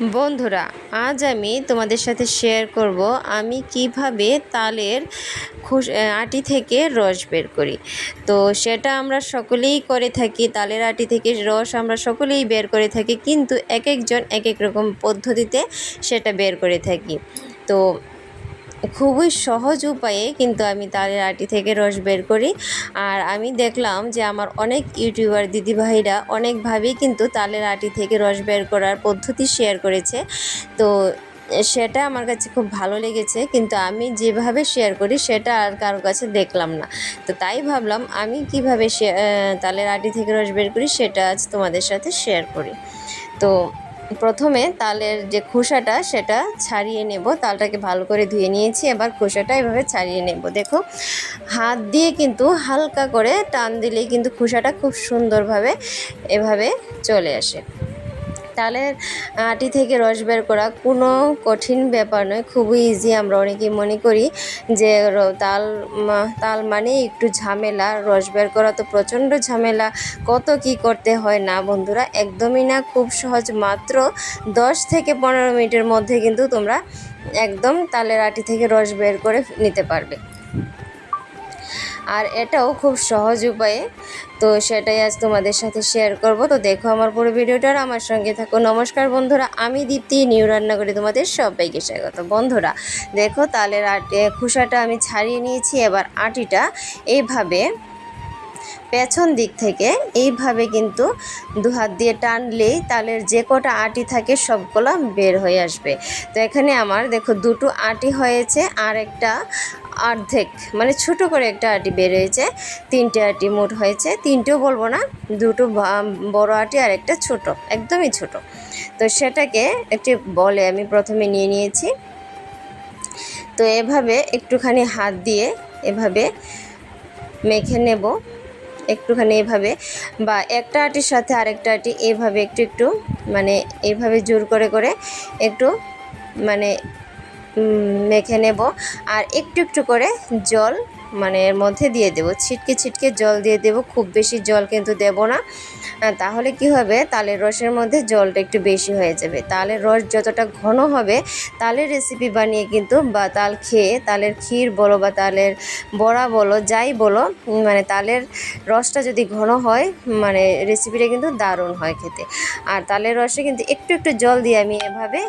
বন্ধুরা, আজ আমি তোমাদের সাথে শেয়ার করব আমি কীভাবে তালের খুশ আটি থেকে রস বের করি। তো সেটা আমরা সকলেই করে থাকি, তালের আটি থেকে রস আমরা সকলেই বের করে থাকি, কিন্তু এক একজন এক এক রকম পদ্ধতিতে সেটা বের করে থাকি। তো খুবই সহজ উপায়ে কিন্তু আমি তালের আটি থেকে রস বের করি। আর আমি দেখলাম যে আমার অনেক ইউটিউবার দিদিভাইরা অনেকভাবেই কিন্তু তালের আটি থেকে রস বের করার পদ্ধতি শেয়ার করেছে। তো সেটা আমার কাছে খুব ভালো লেগেছে, কিন্তু আমি যেভাবে শেয়ার করি সেটা আর কারও কাছে দেখলাম না। তো তাই ভাবলাম আমি কীভাবে তালের আটি থেকে রস বের করি সেটা আজ তোমাদের সাথে শেয়ার করি। তো প্রথমে তালের যে খোসাটা, সেটা ছাড়িয়ে নেব। তালটাকে ভালো করে ধুয়ে নিয়েছি। এবার খোসাটা এভাবে ছাড়িয়ে নেব। দেখো, হাত দিয়ে কিন্তু হালকা করে টান দিলেই কিন্তু খোসাটা খুব সুন্দরভাবে এভাবে চলে আসে। তালের আটি থেকে রস বের করা কোনো কঠিন ব্যাপার নয়, খুবই ইজি আমরা অনেকেই মনে করি যে তাল তাল মানে একটু ঝামেলা, রস বের করা তো প্রচণ্ড ঝামেলা, কত কি করতে হয় না বন্ধুরা? একদমই না, খুব সহজ। মাত্র দশ থেকে পনেরো মিনিটের মধ্যে কিন্তু তোমরা একদম তালের আটি থেকে রস বের করে নিতে পারবে। আর এটাও খুব সহজ উপায়ে। তো সেটাই আজ তোমাদের সাথে শেয়ার করব। তো দেখো আমার পুরো ভিডিওটার আমার সঙ্গে থাকো। নমস্কার বন্ধুরা, আমি দীপ্তি, নিউ রান্না করি তোমাদের সবাইকে স্বাগত। বন্ধুরা, দেখো তালের আটে খোসাটা আমি ছাড়িয়ে নিয়েছি, এবার আটিটা এইভাবে পেছন দিক থেকে, এইভাবে কিন্তু দু হাত দিয়ে টানলেই তালের যে কটা আটি থাকে সবগুলো বের হয়ে আসবে। তো এখানে আমার দেখো দুটো আটি হয়েছে আর একটা অর্ধেক মানে ছোট করে একটা আটি বের হয়েছে। তিনটে আটি মোট হয়েছে, তিনটেও বলব না, দুটো বড় আটি আর একটা ছোট, একদমই ছোট। তো সেটাকে একটি বলে আমি প্রথমে নিয়ে নিয়েছি। তো এভাবে একটুখানি হাত দিয়ে এভাবে মেখে নেব। একটুখানি এভাবে বা একটা আটির সাথে আরেকটা আটি এভাবে একটু একটু মানে এভাবে জোর করে করে একটু মানে মেখে নেব। আর একটু একটু করে জল মানে এর মধ্যে দিয়ে দেব। ছিটকে ছিটকে জল দিয়ে দেব। খুব বেশি জল কিন্তু দেব না। তাহলে কি হবে? তালের রসের মধ্যে জলটা একটু বেশি হয়ে যাবে। তালের রস যতটা ঘন হবে, তালের রেসিপি বানিয়ে কিন্তু বা তাল খেয়ে তালের ক্ষীর বলো বা তালের বড়া বলো, যাই বলো মানে তালের রসটা যদি ঘন হয় মানে রেসিপিটা কিন্তু দারুণ হয় খেতে। আর তালের রসে কিন্তু একটু একটু জল দিয়ে আমি এভাবে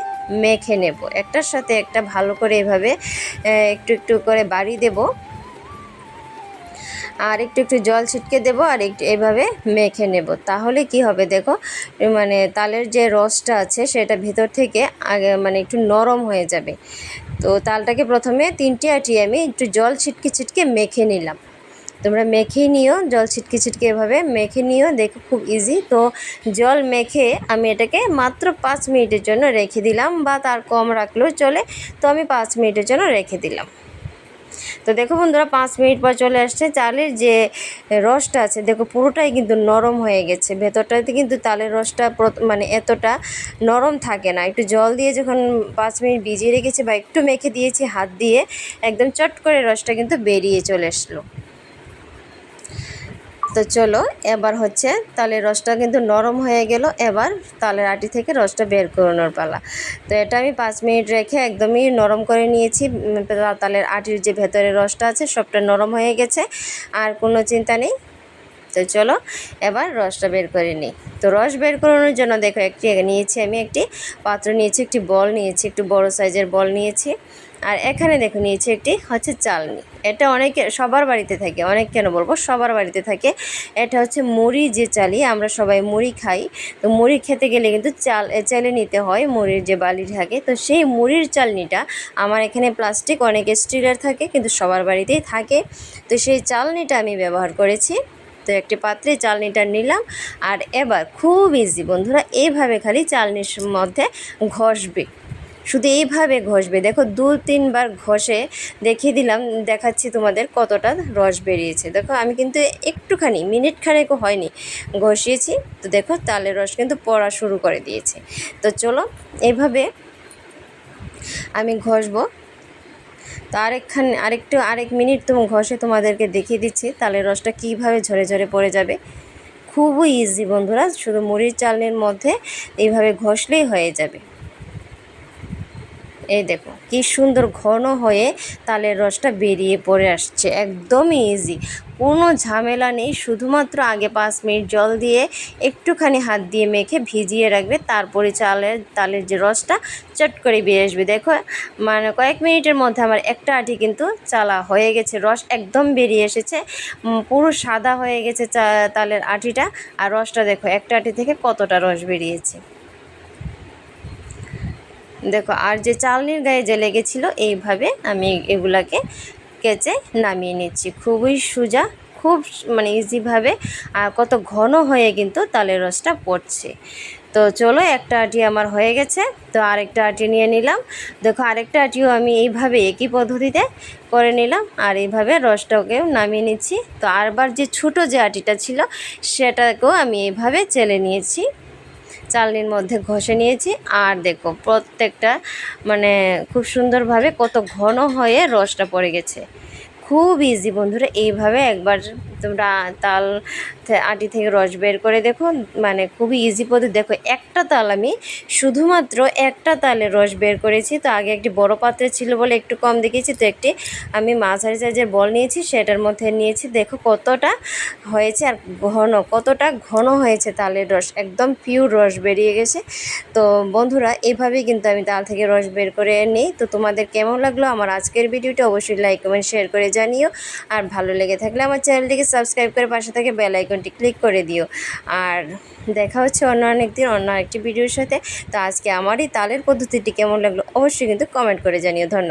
মেখে নেব। একটার সাথে একটা ভালো করে এভাবে একটু একটু করে বাড়ি দেব। আর একটু একটু জল ছিটকে দেব আর একটু এভাবে মেখে নেব। তাহলে কি হবে দেখো মানে তালের যে রসটা আছে সেটা ভেতর থেকে আগে মানে একটু নরম হয়ে যাবে। তো তালটাকে প্রথমে তিনটে আটি আমি একটু জল ছিটকে ছিটকে মেখে নিলাম। তোমরা মেখে নিও, জল ছিটকে ছিটকে এভাবে মেখে নিও, দেখো খুব ইজি তো জল মেখে আমি এটাকে মাত্র পাঁচ মিনিটের জন্য রেখে দিলাম বা তার কম রাখলেও চলে। তো আমি পাঁচ মিনিটের জন্য রেখে দিলাম। তো দেখো বন্ধুরা, পাঁচ মিনিট পর চলে আসছে চালের যে রসটা আছে, দেখো পুরোটাই কিন্তু নরম হয়ে গেছে। ভেতরটাতে কিন্তু তালের রসটা মানে এতটা নরম থাকে না। একটু জল দিয়ে যখন পাঁচ মিনিট ভিজিয়ে রেখেছি বা একটু মেখে দিয়েছি হাত দিয়ে, একদম চট করে রসটা কিন্তু বেরিয়ে চলে আসলো। তো চলো, এবার হচ্ছে তালের রসটা কিন্তু নরম হয়ে গেল, এবার তালের আটি থেকে রসটা বের করানোর পালা। তো এটা আমি পাঁচ মিনিট রেখে একদমই নরম করে নিয়েছি। তালের আটির যে ভেতরের রসটা আছে, সবটা নরম হয়ে গেছে, আর কোনো চিন্তা নেই। তো চলো এবার রসটা বের করে নিই। তো রস বের করানোর জন্য দেখো একটি নিয়েছি আমি একটি পাত্র নিয়েছি, একটি বল নিয়েছি, একটু বড় সাইজের বল নিয়েছি। আর এখানে দেখো নিয়েছি একটি হচ্ছে চালনি। এটা অনেকে সবার বাড়িতে থাকে, অনেক কেন বলব সবার বাড়িতে থাকে। এটা হচ্ছে মুড়ি যে চালি, আমরা সবাই মুড়ি খাই। তো মুড়ি খেতে গেলে কিন্তু চাল চালে নিতে হয়, মুড়ির যে বালি থাকে। তো সেই মুড়ির চালনিটা আমার এখানে প্লাস্টিক, অনেক স্টিলের থাকে, কিন্তু সবার বাড়িতেই থাকে। তো সেই চালনিটা আমি ব্যবহার করেছি। একটি পাত্রে চালনিটা নিলাম। আর এবার খুব ইজি বন্ধুরা এইভাবে খালি চালনির মধ্যে ঘষবে। শুধু এইভাবে ঘষবে। দেখো দু তিনবার ঘষে দেখিয়ে দিলাম, দেখাচ্ছি তোমাদের কতটা রস বেরিয়েছে। দেখো, আমি কিন্তু একটুখানি, মিনিট খানেকও হয়নি ঘষিয়েছি। তো দেখো, তালের রস কিন্তু পড়া শুরু করে দিয়েছে। তো চলো এইভাবে আমি ঘষবো। তো আরেকখান, আরেকটু, আরেক মিনিট তুমি ঘষে তোমাদেরকে দেখিয়ে দিচ্ছি, তালের রসটা কীভাবে ঝরে ঝরে পড়ে যাবে। খুবই ইজি বন্ধুরা, শুধু মুড়ির চালনির মধ্যে এইভাবে ঘষলেই হয়ে যাবে। এই দেখো, কি সুন্দর ঘন হয়ে তালের রসটা বেরিয়ে পড়ে আসছে। একদমই ইজি কোনো ঝামেলা নেই, শুধুমাত্র আগে পাঁচ মিনিট জল দিয়ে একটুখানি হাত দিয়ে মেখে ভিজিয়ে রাখবে, তারপরে চালের, তালের যে রসটা চট করে বেরিয়ে আসবে। দেখো মানে কয়েক মিনিটের মধ্যে আমার একটা আটি কিন্তু চালা হয়ে গেছে, রস একদম বেরিয়ে এসেছে। পুরো সাদা হয়ে গেছে তালের আটিটা। আর রসটা দেখো, একটা আটি থেকে কতটা রস বেরিয়েছে। দেখো, আর যে চালনির গায়ে যে লেগেছিল, এইভাবে আমি এগুলাকে কেচে নামিয়ে নিচ্ছি। খুবই সোজা, খুব মানে ইজিভাবে আর কত ঘন হয়ে কিন্তু তালের রসটা পড়ছে। তো চলো, একটা আটি আমার হয়ে গেছে, তো আরেকটা আটি নিয়ে নিলাম। দেখো, আরেকটা আটিও আমি এইভাবে একই পদ্ধতিতে করে নিলাম, আর এইভাবে রসটাকেও নামিয়ে নিচ্ছি। তো আরবার যে ছোটো যে আটিটা ছিল, সেটাকেও আমি এইভাবে চেলে নিয়েছি। চালনির মধ্যে ঘষে নিয়েছি। আর দেখো, প্রত্যেকটা মানে খুব সুন্দরভাবে কত ঘন হয়ে রসটা পড়ে গেছে। খুব ইজি বন্ধুরা, এইভাবে একবার তোমরা তাল আটি থেকে রস বের করে দেখো মানে খুবই ইজি পদ্ধতি। দেখো, একটা তাল আমি শুধুমাত্র একটা তালের রস বের করেছি, তো আগে একটি বড় পাত্রে ছিল বলে একটু কম দেখিয়েছি, তো একটি আমি মাঝারি সাইজের বল নিয়েছি, সেটার মধ্যে নিয়েছি। দেখো কতটা হয়েছে আর ঘন, কতটা ঘন হয়েছে তালের রস, একদম পিওর রস বেরিয়ে গেছে। তো বন্ধুরা এইভাবেই কিন্তু আমি তাল থেকে রস বের করে নিই। তো তোমাদের কেমন লাগল? আমার আজকের ভিডিওটা অবশ্যই লাইক কমেন্ট শেয়ার করে জানিও। আর ভালো লেগে থাকলে আমার চ্যানেলটিকে সাবস্ক্রাইব করে পাশে থেকে বেল আইকনটি ক্লিক করে দিও। আর দেখা হচ্ছে অন্য অনেক দিন, অন্য একটি ভিডিওর সাথে। তো আজকে আমারই তালের পদ্ধতিটি কেমন লাগল অবশ্যই কিন্তু কমেন্ট করে জানিও। ধন্যবাদ।